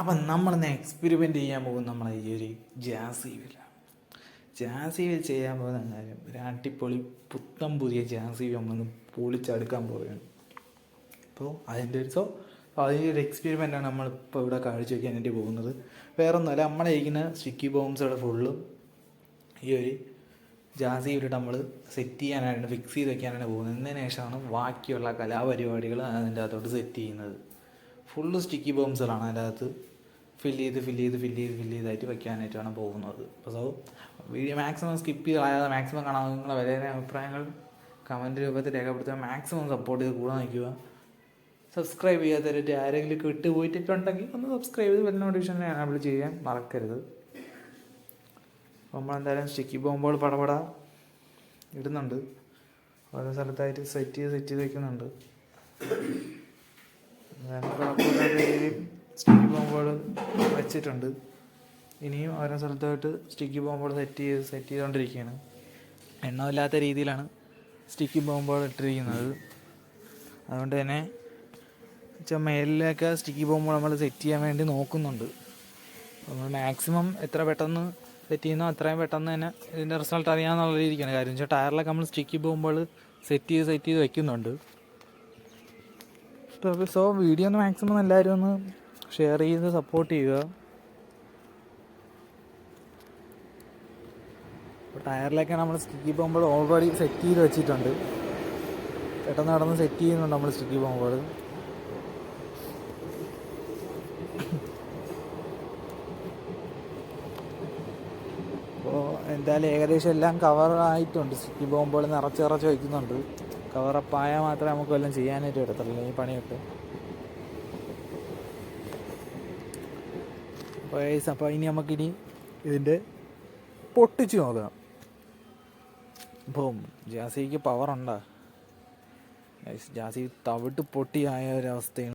അപ്പം നമ്മളിന്ന് എക്സ്പെരിമെന്റ് ചെയ്യാൻ പോകുന്ന നമ്മളെ ഈ ഒരു ജാസീവിലാണ് ജാസീവിൽ ചെയ്യാൻ പോകുന്ന കാര്യം ഒരു അടിപൊളി പുത്തം പുതിയ ജാസീവി നമ്മളൊന്ന് പൊളിച്ചെടുക്കാൻ പോവുകയാണ്. അപ്പോൾ അതിന്റെ ഒരു സോ അതിന്റെ ഒരു എക്സ്പെരിമെന്റാണ് നമ്മളിപ്പോൾ ഇവിടെ കാഴ്ച വയ്ക്കാൻ വേണ്ടി പോകുന്നത്. വേറെ ഒന്നുമല്ല നമ്മളെ ഇരിക്കുന്ന സ്റ്റിക്കി ബോംസുകൾ ഫുള്ളും ഈ ഒരു ജാസീവിലിട്ട് നമ്മൾ സെറ്റ് ചെയ്യാനായിട്ട് ഫിക്സ് ചെയ്ത് വെക്കാനാണ് പോകുന്നത്. എന്നതിന് ശേഷമാണ് ബാക്കിയുള്ള കലാപരിപാടികൾ അതിന്റെ അകത്തോട്ട് സെറ്റ് ചെയ്യുന്നത്. ഫുള്ള് സ്റ്റിക്കി ബോംസുകളാണ് അതിന്റെ അകത്ത്. ഫില്ല് ചെയ്ത് ഫില്ല് ചെയ്ത് ഫില്ല് ചെയ്ത് ഫില്ല് ചെയ്തായിട്ട് വെക്കാനായിട്ടാണ് പോകുന്നത്. അപ്പോൾ സോ വീഡിയോ മാക്സിമം സ്കിപ്പ് ചെയ്ത് മാക്സിമം കാണാൻ നിങ്ങളെ വളരെ അഭിപ്രായങ്ങൾ കമന്റ് രൂപത്തിൽ രേഖപ്പെടുത്തുക. മാക്സിമം സപ്പോർട്ട് ചെയ്ത് കൂടെ നിൽക്കുക. സബ്സ്ക്രൈബ് ചെയ്യാത്തവരായിട്ട് ആരെങ്കിലും വിട്ടുപോയിട്ടൊക്കെ ഉണ്ടെങ്കിൽ ഒന്ന് സബ്സ്ക്രൈബ് ചെയ്ത് ബെൽ നോട്ടിഫിക്കേഷൻ എനാബിൾ ചെയ്യാൻ മറക്കരുത്. അപ്പോൾ നമ്മളെന്തായാലും സ്റ്റിക്കി ബോംബുകൾ പടപട ഇടുന്നുണ്ട്. ഓരോ സ്ഥലത്തായിട്ട് സെറ്റ് ചെയ്ത് സെറ്റ് ചെയ്ത് വയ്ക്കുന്നുണ്ട് ബോംബുകൾ വെച്ചിട്ടുണ്ട്. ഇനിയും ഓരോ സ്ഥലത്തായിട്ട് സ്റ്റിക്കി ബോംബുകൾ സെറ്റ് ചെയ്ത് സെറ്റ് ചെയ്തുകൊണ്ടിരിക്കുകയാണ്. എണ്ണമില്ലാത്ത രീതിയിലാണ് സ്റ്റിക്കി ബോംബുകൾ ഇട്ടിരിക്കുന്നത്. അതുകൊണ്ട് തന്നെ വെച്ചാൽ മേലിലൊക്കെ സ്റ്റിക്കി ബോംബുകൾ നമ്മൾ സെറ്റ് ചെയ്യാൻ വേണ്ടി നോക്കുന്നുണ്ട്. നമ്മൾ മാക്സിമം എത്ര പെട്ടെന്ന് സെറ്റ് ചെയ്യുന്നോ അത്രയും പെട്ടെന്ന് തന്നെ ഇതിന്റെ റിസൾട്ട് അറിയാമെന്നുള്ള രീതിക്കാണ്. കാര്യം വെച്ചാൽ ടയറിലൊക്കെ നമ്മൾ സ്റ്റിക്കി ബോംബുകൾ സെറ്റ് ചെയ്ത് സെറ്റ് ചെയ്ത് വെക്കുന്നുണ്ട്. സോ വീഡിയോ ഒന്ന് മാക്സിമം എല്ലാവരും ഒന്ന് ഷെയർ ചെയ്ത് സപ്പോർട്ട് ചെയ്യുക. ടയറിലൊക്കെ നമ്മൾ സ്റ്റിക്കി പോകുമ്പോൾ ഓൾറെഡി സെറ്റ് ചെയ്ത് വെച്ചിട്ടുണ്ട്. പെട്ടെന്ന് നടന്ന് സെറ്റ് ചെയ്യുന്നുണ്ട് നമ്മൾ സ്റ്റിക്കി പോകുമ്പോൾ. അപ്പോൾ എന്തായാലും ഏകദേശം എല്ലാം കവർ ആയിട്ടുണ്ട്. സ്റ്റിക്കി ബോംബുകൾ നിറച്ച് നിറച്ച് വയ്ക്കുന്നുണ്ട് കവറപ്പായാൽ മാത്രമേ നമുക്ക് വല്ലതും ചെയ്യാനായിട്ട് പറ്റത്തുള്ളൂ ഈ പണിയൊക്കെ. അപ്പോൾ അപ്പോൾ ഇനി നമുക്കിനി ഇതിന്റെ പൊട്ടിച്ച് നോക്കാം. അപ്പം ജാസിക്ക് പവർ ഉണ്ടോ. ജാസി തവിട്ട് പൊട്ടിയായ ഒരവസ്ഥയാണ്.